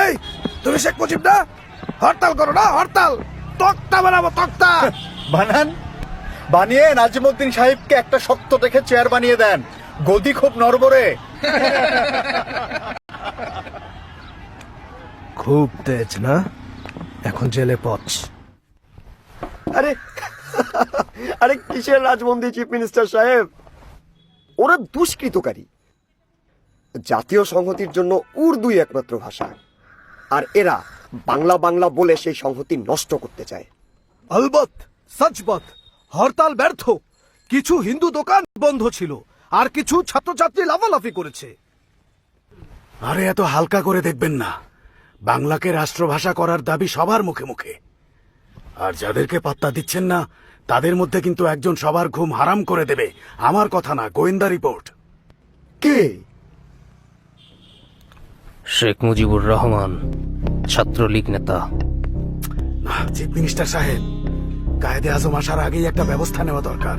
এই তুমি শেখ মুজিব হরতাল করো না হরতাল! তক্তা বানাবো তক্তা। বানান। বানিয়ে নাজিমুদ্দিন সাহেবকে একটা শক্ত দেখে চেয়ার বানিয়ে দেন। গদি খুব নরবরে খুব তেজ না? এখন জেলে পচ আরে আরে কিসের রাজবন্দি চিফ মিনিস্টার সাহেব? ওরা দুষ্কৃতকারী। জাতীয় সংহতির জন্য উর্দুই একমাত্র ভাষা। আর এরা বাংলা বাংলা বলে সেই সংহতি নষ্ট করতে চায়। আলবত সচবত হরতাল ব্যর্থ। কিছু হিন্দু দোকান বন্ধ ছিল আর কিছু ছাত্রছাত্রী লাফালাফি করেছে। আরে এত হালকা করে দেখবেন না। বাংলাকে রাষ্ট্রভাষা করার দাবি সবার মুখে মুখে। আর যাদেরকে পাত্তা দিচ্ছেন না তাদের মধ্যে কিন্তু একজন সবার ঘুম হারাম করে দেবে। আমার কথা না গোয়েন্দা রিপোর্ট। কে? শেখ মুজিবুর রহমান। ছাত্রলীগ নেতা। না চিফ মিনিস্টার সাহেব কায়দে আজম আসার আগেই একটা ব্যবস্থা নেওয়া দরকার।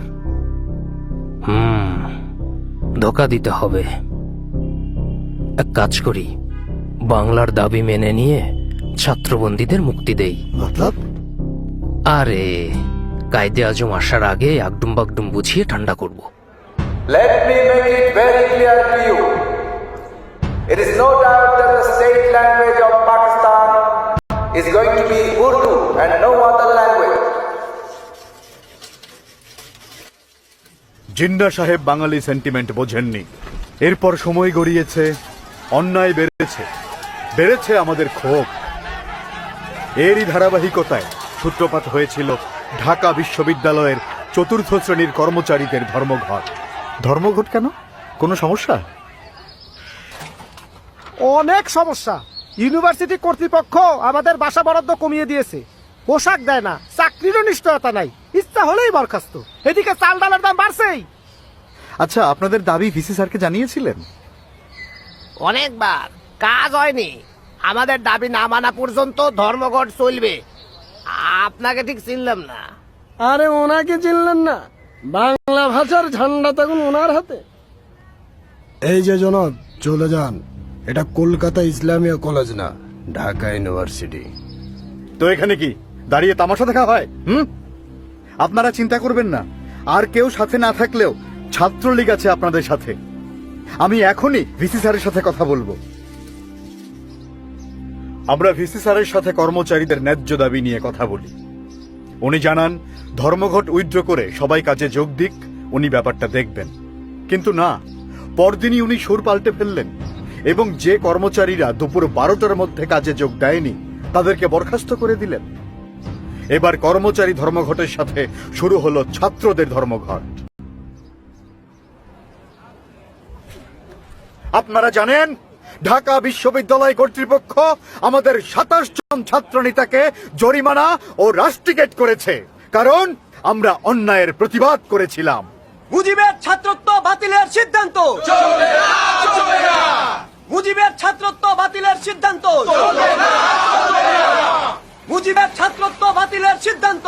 হুম ধোকা দিতে হবে। এক কাজ করি বাংলার দাবি মেনে নিয়ে ছাত্রবন্দীদের মুক্তি দেই। মতলব? আরে কায়দে আজম আসার আগে আগডুম বাগডুম বুঝিয়ে ঠান্ডা করব। Let me make it very clear to you. It is no doubt that the state language is going to be Urdu and no other language. Jinnah সাহেব বাঙালি সেন্টিমেন্ট বোঝেননি। এরপর সময় গড়িয়েছে অন্যায় বেড়েছে বেড়েছে আমাদের ক্ষোভ। এরই ধারাবাহিকতায় সূত্রপাত হয়েছিল ঢাকা বিশ্ববিদ্যালয়ের চতুর্থ শ্রেণির কর্মচারীদের ধর্মঘট। ধর্মঘট কেন? কোনো সমস্যা? অনেক সমস্যা। ইউনিভার্সিটি কর্তৃপক্ষ আমাদের বাসা বরাদ্দ কমিয়ে দিয়েছে। পোশাক দেয় না চাকরিরও নিশ্চয়তা নাই। ইচ্ছা হলেই বরখাস্ত। এদিকে চাল ডালের দাম বাড়ছেই। আচ্ছা আপনাদের দাবি ভিসি স্যারকে জানিয়েছিলেন? অনেকবার। কাজ হয়নি। আমাদের দাবি না মানা পর্যন্ত ধর্মঘট চলবে। আপনাকে ঠিক চিনলাম না। আরে ওনাকে চিনলেন না। বাংলা ভাষার ঝান্ডা তখন ওনার হাতে। এই যে জনক চলে যান। এটা কলকাতা ইসলামিয়া কলেজ না, ঢাকা ইউনিভার্সিটি। তো এখানে কি? দাঁড়িয়ে তামাশা দেখা হয়? হুম? আপনারা চিন্তা করবেন না। আর কেউ সাথে না থাকলেও ছাত্রলীগ আছে আপনাদের সাথে। আমি এখনই ভিসি স্যারের সাথে কথা বলব। আমরা ভিসি স্যারের সাথে কর্মচারীদের ন্যায্য দাবি নিয়ে কথা বলি। উনি জানান, ধর্মঘট উইথড্র করে সবাই কাজে যোগ দিক, উনি ব্যাপারটা দেখবেন। কিন্তু না, পরদিনই উনি সুর পাল্টে ফেললেন। এবং যে কর্মচারীরা দুপুর বারোটার মধ্যে কাজে যোগ দেয়নি তাদেরকে বরখাস্ত করে দিলেন। এবার কর্মচারী ধর্মঘটের সাথে শুরু হলো ছাত্রদের ধর্মঘট। আপনারা জানেন ঢাকা বিশ্ববিদ্যালয় কর্তৃপক্ষ আমাদের সাতাশ জন ছাত্র নেতাকে জরিমানা ও রাস্টিকেট করেছে কারণ আমরা অন্যায়ের প্রতিবাদ করেছিলাম। মুজিবের ছাত্রত্ব বাতিলের সিদ্ধান্ত। মুজিবের ছাত্রত্ব বাতিলের সিদ্ধান্ত। মুজিবের ছাত্রত্ব বাতিলের সিদ্ধান্ত।